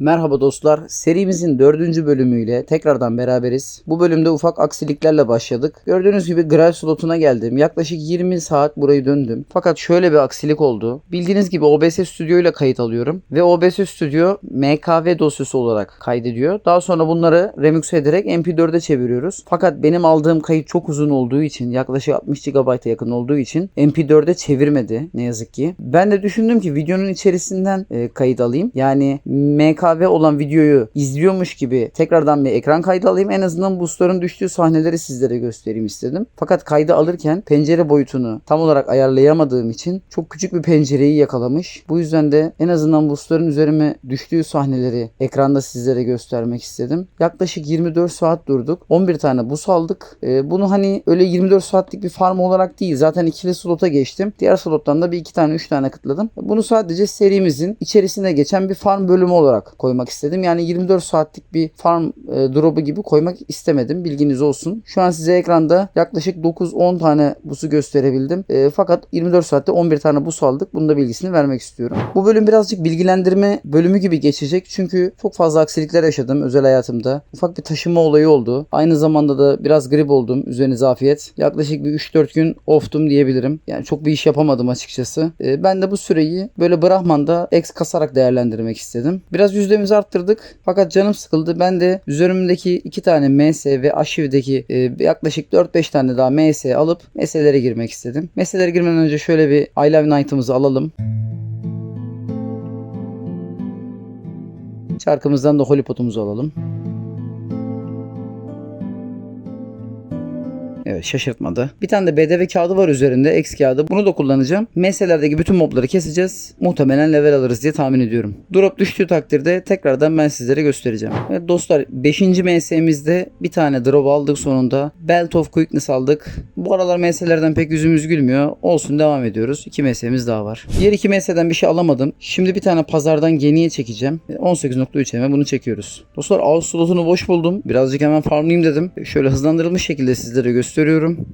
Merhaba dostlar. Serimizin dördüncü bölümüyle tekrardan beraberiz. Bu bölümde ufak aksiliklerle başladık. Gördüğünüz gibi Graal slotuna geldim. Yaklaşık 20 saat burayı döndüm. Fakat şöyle bir aksilik oldu. Bildiğiniz gibi OBS Studio ile kayıt alıyorum. Ve OBS Studio MKV dosyası olarak kaydediyor. Daha sonra bunları remix ederek MP4'e çeviriyoruz. Fakat benim aldığım kayıt çok uzun olduğu için yaklaşık 60 GB'a yakın olduğu için MP4'e çevirmedi ne yazık ki. Ben de düşündüm ki videonun içerisinden e, kayıt alayım. Yani MKV olan videoyu izliyormuş gibi tekrardan bir ekran kaydı alayım. En azından boostların düştüğü sahneleri sizlere göstereyim istedim. Fakat kaydı alırken pencere boyutunu tam olarak ayarlayamadığım için çok küçük bir pencereyi yakalamış. Bu yüzden de en azından boostların üzerime düştüğü sahneleri ekranda sizlere göstermek istedim. Yaklaşık 24 saat durduk. 11 tane bus aldık. Ee, bunu hani öyle 24 saatlik bir farm olarak değil. Zaten ikili slota geçtim. Diğer slottan da bir iki tane üç tane kıtladım. Bunu sadece serimizin içerisinde geçen bir farm bölümü olarak koymak istedim. Yani 24 saatlik bir farm e, drop'u gibi koymak istemedim. Bilginiz olsun. Şu an size ekranda yaklaşık 9-10 tane busu gösterebildim. E, fakat 24 saatte 11 tane bus aldık. Bunun da bilgisini vermek istiyorum. Bu bölüm birazcık bilgilendirme bölümü gibi geçecek. Çünkü çok fazla aksilikler yaşadım özel hayatımda. Ufak bir taşıma olayı oldu. Aynı zamanda da biraz grip oldum. Üzerinize afiyet. Yaklaşık bir 3-4 gün off'tum diyebilirim. Yani çok bir iş yapamadım açıkçası. E, ben de bu süreyi böyle Brahman'da X kasarak değerlendirmek istedim. Biraz yüzdemizi arttırdık. Fakat canım sıkıldı. Ben de üzerimdeki iki tane MS ve Arşiv'deki e, yaklaşık 4-5 tane daha MS alıp meselelere girmek istedim. Meselelere girmeden önce şöyle bir I Love Night'ımızı alalım. Şarkımızdan da Hollypot'umuzu alalım. Evet şaşırtmadı. Bir tane de BDV kağıdı var üzerinde. X kağıdı. Bunu da kullanacağım. Meselelerdeki bütün mobları keseceğiz. Muhtemelen level alırız diye tahmin ediyorum. Drop düştüğü takdirde tekrardan ben sizlere göstereceğim. Evet dostlar 5. MS'mizde bir tane drop aldık sonunda. Belt of Quickness aldık. Bu aralar MS'lerden pek yüzümüz gülmüyor. Olsun devam ediyoruz. 2 MS'miz daha var. Diğer 2 MS'den bir şey alamadım. Şimdi bir tane pazardan geniye çekeceğim. 18.3'e bunu çekiyoruz. Dostlar ağız slotunu boş buldum. Birazcık hemen farmlayayım dedim. Şöyle hızlandırılmış şekilde sizlere gösteriyorum.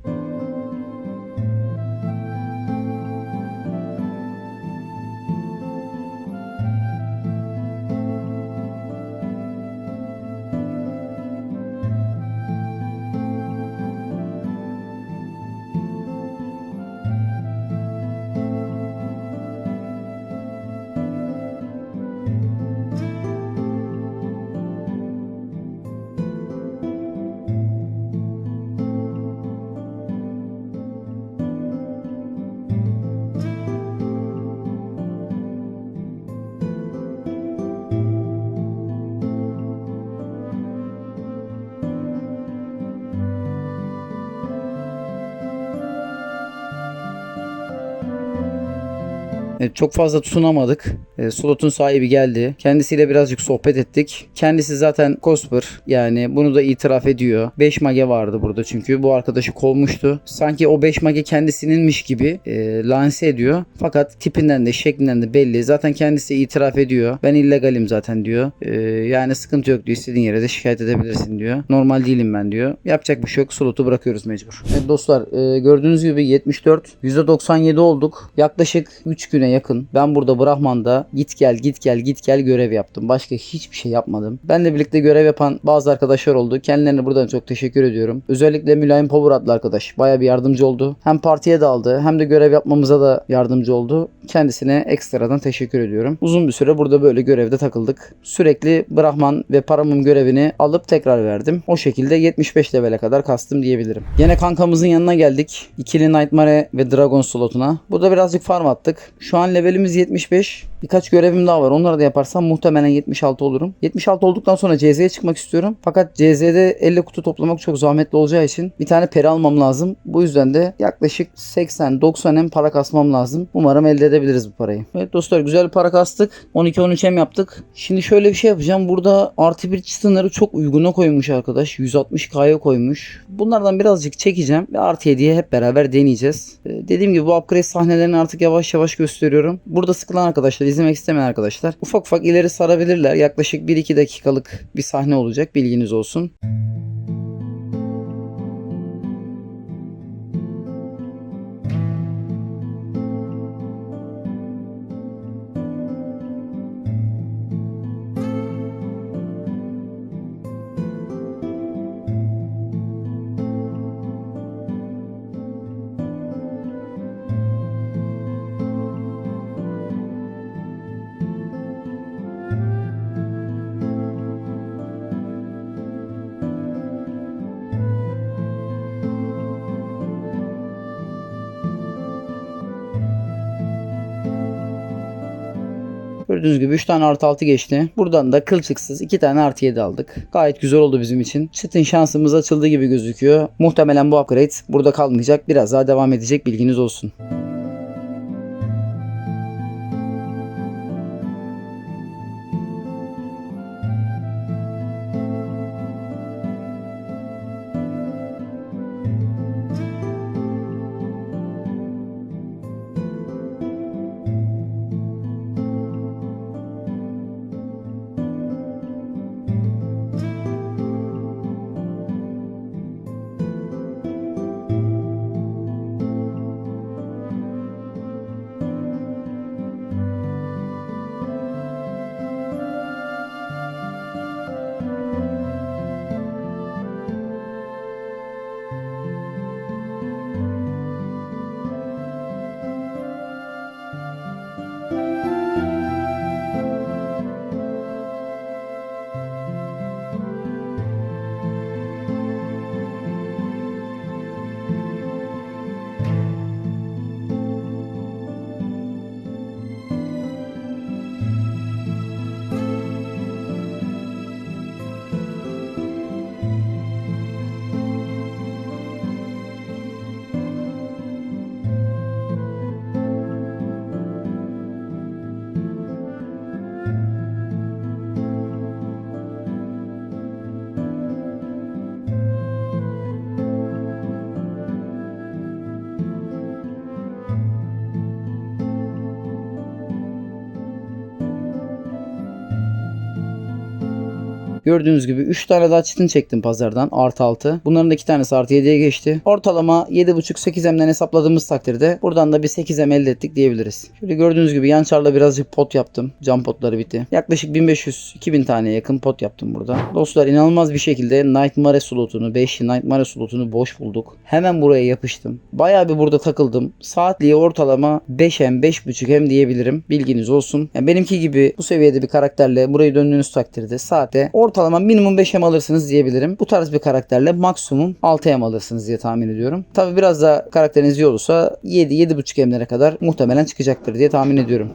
Çok fazla tutunamadık. E, slotun sahibi geldi. Kendisiyle birazcık sohbet ettik. Kendisi zaten Cosper. Yani bunu da itiraf ediyor. 5 mage vardı burada çünkü. Bu arkadaşı kovmuştu. Sanki o 5 mage kendisininmiş gibi e, lanse ediyor. Fakat tipinden de şeklinden de belli. Zaten kendisi itiraf ediyor. Ben illegalim zaten diyor. E, yani sıkıntı yok diyor. İstediğin yere de şikayet edebilirsin diyor. Normal değilim ben diyor. Yapacak bir şey yok. Slotu bırakıyoruz mecbur. Evet dostlar e, gördüğünüz gibi 74 %97 olduk. Yaklaşık 3 güne yakın ben burada Brahman'da git gel git gel git gel görev yaptım. Başka hiçbir şey yapmadım. Benle birlikte görev yapan bazı arkadaşlar oldu. Kendilerine buradan çok teşekkür ediyorum. Özellikle Mülayim Power adlı arkadaş baya bir yardımcı oldu. Hem partiye de aldı hem de görev yapmamıza da yardımcı oldu. Kendisine ekstradan teşekkür ediyorum. Uzun bir süre burada böyle görevde takıldık. Sürekli Brahman ve Paramum görevini alıp tekrar verdim. O şekilde 75 levele kadar kastım diyebilirim. Yine kankamızın yanına geldik. İkili Nightmare ve Dragon slotuna. Burada birazcık farm attık. Şu an levelimiz 75. Birkaç görevim daha var. Onları da yaparsam muhtemelen 76 olurum. 76 olduktan sonra CZ'ye çıkmak istiyorum. Fakat CZ'de 50 kutu toplamak çok zahmetli olacağı için bir tane peri almam lazım. Bu yüzden de yaklaşık 80-90 hem para kasmam lazım. Umarım elde edebiliriz bu parayı. Evet dostlar güzel bir para kastık. 12-13 hem yaptık. Şimdi şöyle bir şey yapacağım. Burada artı bir sınırı çok uyguna koymuş arkadaş. 160K'ya koymuş. Bunlardan birazcık çekeceğim ve artı 7'ye hep beraber deneyeceğiz. Ee, dediğim gibi bu upgrade sahnelerini artık yavaş yavaş gösteriyorum. Burada sıkılan arkadaşlar, izlemek istemeyen arkadaşlar ufak ufak ileri sarabilirler. Yaklaşık 1-2 dakikalık bir sahne olacak. Bilginiz olsun. Gördüğünüz gibi 3 tane artı 6 geçti. Buradan da kılçıksız 2 tane artı 7 aldık. Gayet güzel oldu bizim için. Çıtın şansımız açıldı gibi gözüküyor. Muhtemelen bu upgrade burada kalmayacak. Biraz daha devam edecek bilginiz olsun. Gördüğünüz gibi 3 tane daha çitin çektim pazardan artı 6. Bunların da 2 tanesi artı 7'ye geçti. Ortalama 7.5-8M'den hesapladığımız takdirde buradan da bir 8M elde ettik diyebiliriz. Şöyle gördüğünüz gibi yan çarla birazcık pot yaptım. Cam potları bitti. Yaklaşık 1500-2000 tane yakın pot yaptım burada. Dostlar inanılmaz bir şekilde Nightmare slotunu 5'li Nightmare slotunu boş bulduk. Hemen buraya yapıştım. Bayağı bir burada takıldım. Saatliğe ortalama 5M 5.5M diyebilirim. Bilginiz olsun. Yani benimki gibi bu seviyede bir karakterle burayı döndüğünüz takdirde saatte ortalama minimum 5M alırsınız diyebilirim. Bu tarz bir karakterle maksimum 6M alırsınız diye tahmin ediyorum. Tabi biraz da karakteriniz iyi olursa 7-7.5M'lere kadar muhtemelen çıkacaktır diye tahmin ediyorum.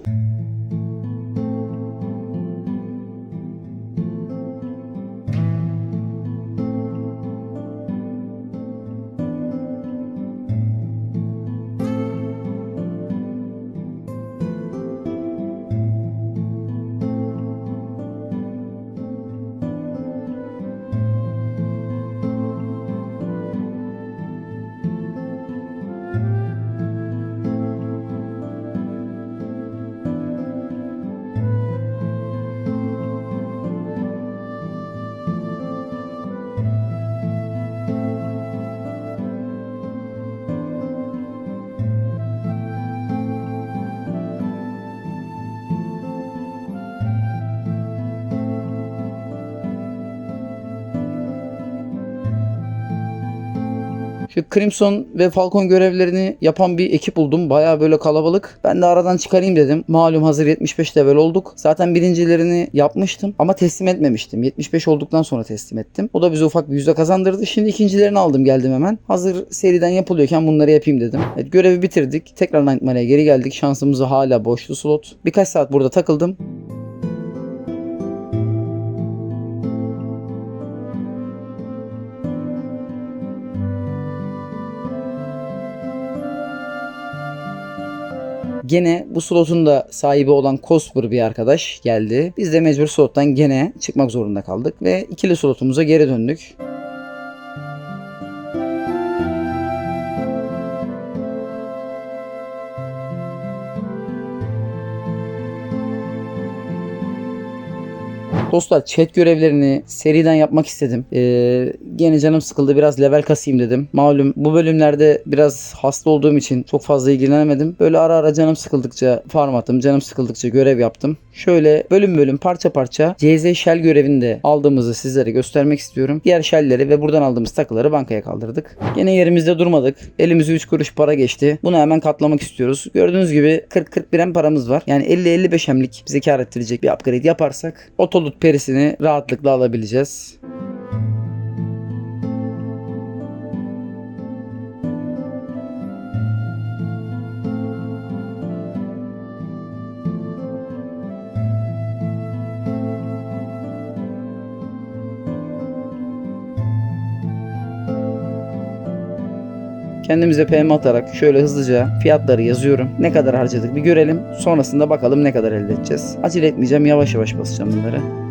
Şu Crimson ve Falcon görevlerini yapan bir ekip buldum. Baya böyle kalabalık. Ben de aradan çıkarayım dedim. Malum hazır 75 level olduk. Zaten birincilerini yapmıştım ama teslim etmemiştim. 75 olduktan sonra teslim ettim. O da bize ufak bir yüzde kazandırdı. Şimdi ikincilerini aldım geldim hemen. Hazır seriden yapılıyorken bunları yapayım dedim. Evet, görevi bitirdik. Tekrar Nightmare'e geri geldik. Şansımızı hala boşlu slot. Birkaç saat burada takıldım. Gene bu slotun da sahibi olan Cosper bir arkadaş geldi. Biz de mecbur slottan gene çıkmak zorunda kaldık ve ikili slotumuza geri döndük. Dostlar chat görevlerini seriden yapmak istedim. Ee, gene canım sıkıldı biraz level kasayım dedim. Malum bu bölümlerde biraz hasta olduğum için çok fazla ilgilenemedim. Böyle ara ara canım sıkıldıkça farm attım. Canım sıkıldıkça görev yaptım. Şöyle bölüm bölüm parça parça CZ Shell görevini de aldığımızı sizlere göstermek istiyorum. Diğer shell'leri ve buradan aldığımız takıları bankaya kaldırdık. Gene yerimizde durmadık. Elimize 3 kuruş para geçti. Bunu hemen katlamak istiyoruz. Gördüğünüz gibi 40-41 em paramız var. Yani 50-55 emlik bize kar ettirecek bir upgrade yaparsak otolut perisini rahatlıkla alabileceğiz. Kendimize PM atarak şöyle hızlıca fiyatları yazıyorum. Ne kadar harcadık bir görelim. Sonrasında bakalım ne kadar elde edeceğiz. Acele etmeyeceğim yavaş yavaş basacağım bunları.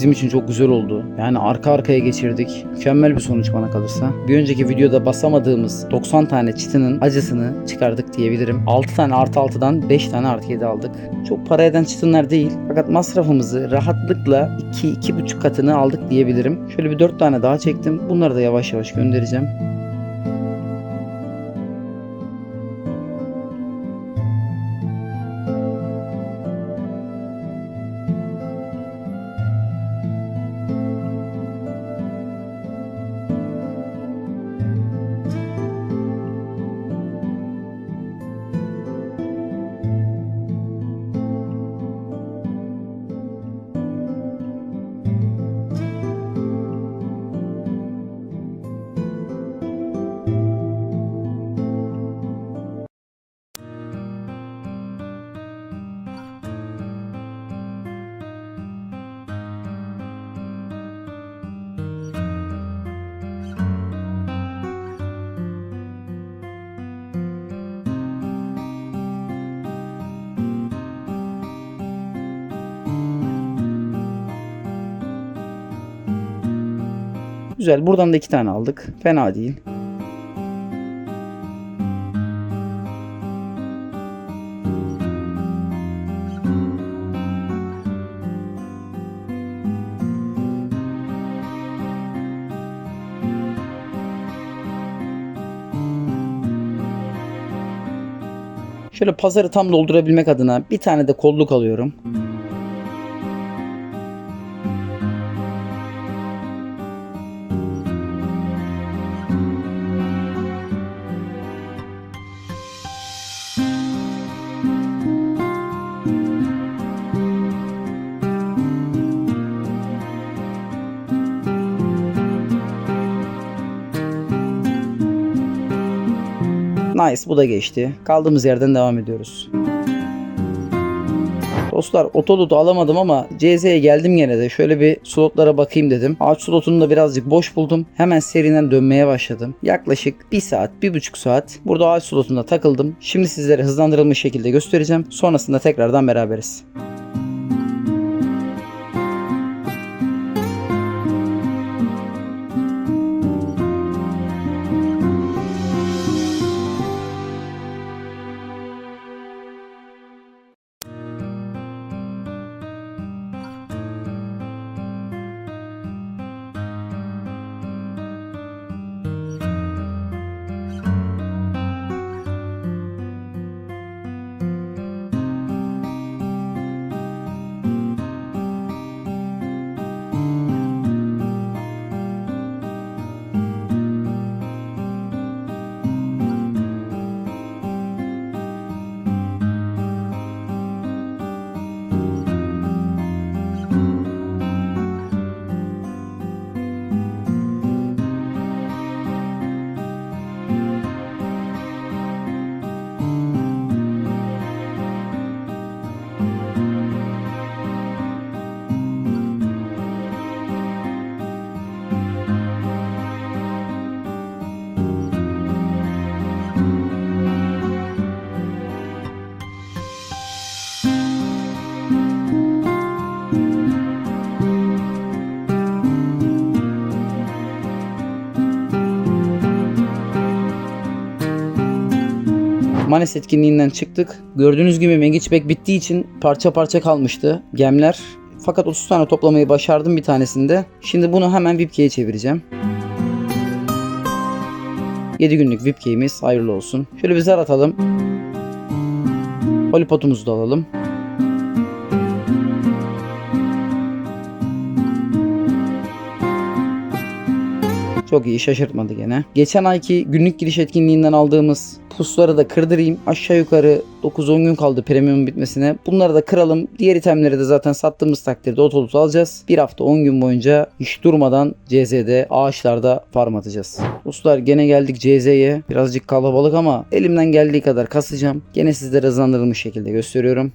Bizim için çok güzel oldu. Yani arka arkaya geçirdik. Mükemmel bir sonuç bana kalırsa. Bir önceki videoda basamadığımız 90 tane çıtının acısını çıkardık diyebilirim. 6 tane artı 6'dan 5 tane artı 7 aldık. Çok para eden çıtınlar değil. Fakat masrafımızı rahatlıkla 2-2,5 katını aldık diyebilirim. Şöyle bir 4 tane daha çektim. Bunları da yavaş yavaş göndereceğim. Güzel. Buradan da iki tane aldık. Fena değil. Şöyle pazarı tam doldurabilmek adına bir tane de kolluk alıyorum. Nice bu da geçti. Kaldığımız yerden devam ediyoruz. Dostlar otolotu alamadım ama CZ'ye geldim gene de. Şöyle bir slotlara bakayım dedim. Ağaç slotunu da birazcık boş buldum. Hemen seriden dönmeye başladım. Yaklaşık 1 saat, 1,5 saat burada ağaç slotunda takıldım. Şimdi sizlere hızlandırılmış şekilde göstereceğim. Sonrasında tekrardan beraberiz. Manes etkinliğinden çıktık. Gördüğünüz gibi Mengiçbek bittiği için parça parça kalmıştı gemler. Fakat 30 tane toplamayı başardım bir tanesinde. Şimdi bunu hemen VIPK'ye çevireceğim. 7 günlük VIPK'imiz hayırlı olsun. Şöyle bir zar atalım. Holipotumuzu da alalım. Çok iyi şaşırtmadı gene. Geçen ayki günlük giriş etkinliğinden aldığımız pusları da kırdırayım. Aşağı yukarı 9-10 gün kaldı premium bitmesine. Bunları da kıralım. Diğer itemleri de zaten sattığımız takdirde otolot alacağız. Bir hafta 10 gün boyunca hiç durmadan CZ'de ağaçlarda farm atacağız. Dostlar gene geldik CZ'ye. Birazcık kalabalık ama elimden geldiği kadar kasacağım. Gene sizlere hızlandırılmış şekilde gösteriyorum.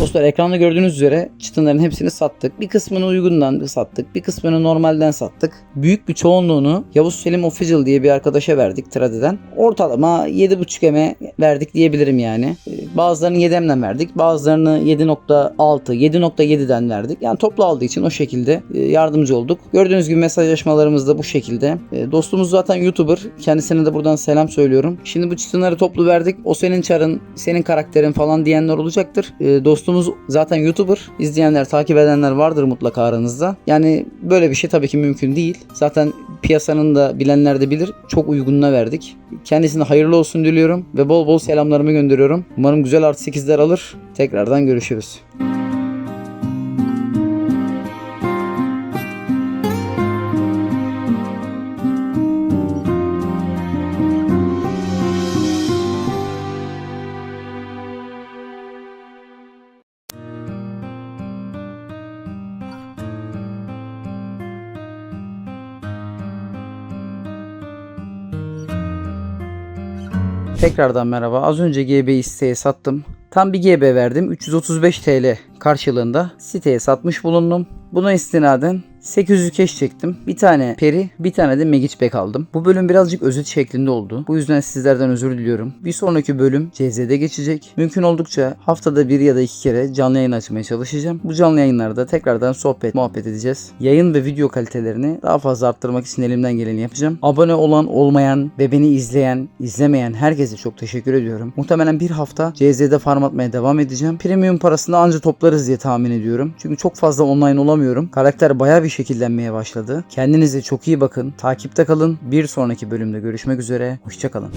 Dostlar ekranda gördüğünüz üzere çıtınların hepsini sattık. Bir kısmını uygundan sattık. Bir kısmını normalden sattık. Büyük bir çoğunluğunu Yavuz Selim Official diye bir arkadaşa verdik Trade'den. Ortalama 7.5 eme verdik diyebilirim yani. Ee, Bazılarını 7 emden verdik. Bazılarını 7.6, 7.7'den verdik. Yani toplu aldığı için o şekilde e, yardımcı olduk. Gördüğünüz gibi mesajlaşmalarımız da bu şekilde. E, Dostumuz zaten YouTuber. Kendisine de buradan selam söylüyorum. Şimdi bu çıtınları toplu verdik. O senin çarın, senin karakterin falan diyenler olacaktır. E, Dostumuz zaten YouTuber. İzleyenler, takip edenler vardır mutlaka aranızda. Yani böyle bir şey tabii ki mümkün değil. Zaten piyasanın da bilenler de bilir. Çok uygununa verdik. Kendisine hayırlı olsun diliyorum ve bol bol selamlarımı gönderiyorum. Umarım güzel artı 8'ler alır. Tekrardan görüşürüz. Tekrardan merhaba. Az önce GB siteye sattım. Tam bir GB verdim. 335 TL karşılığında siteye satmış bulundum. Buna istinaden 800 keş çektim. Bir tane peri, bir tane de Megic Pack aldım. Bu bölüm birazcık özet şeklinde oldu. Bu yüzden sizlerden özür diliyorum. Bir sonraki bölüm CZ'de geçecek. Mümkün oldukça haftada bir ya da iki kere canlı yayın açmaya çalışacağım. Bu canlı yayınlarda tekrardan sohbet, muhabbet edeceğiz. Yayın ve video kalitelerini daha fazla arttırmak için elimden geleni yapacağım. Abone olan, olmayan ve beni izleyen, izlemeyen herkese çok teşekkür ediyorum. Muhtemelen bir hafta CZ'de farm atmaya devam edeceğim. Premium parasını anca toplarız diye tahmin ediyorum. Çünkü çok fazla online olamıyorum. Karakter bayağı bir şekillenmeye başladı. Kendinize çok iyi bakın. Takipte kalın. Bir sonraki bölümde görüşmek üzere. Hoşçakalın.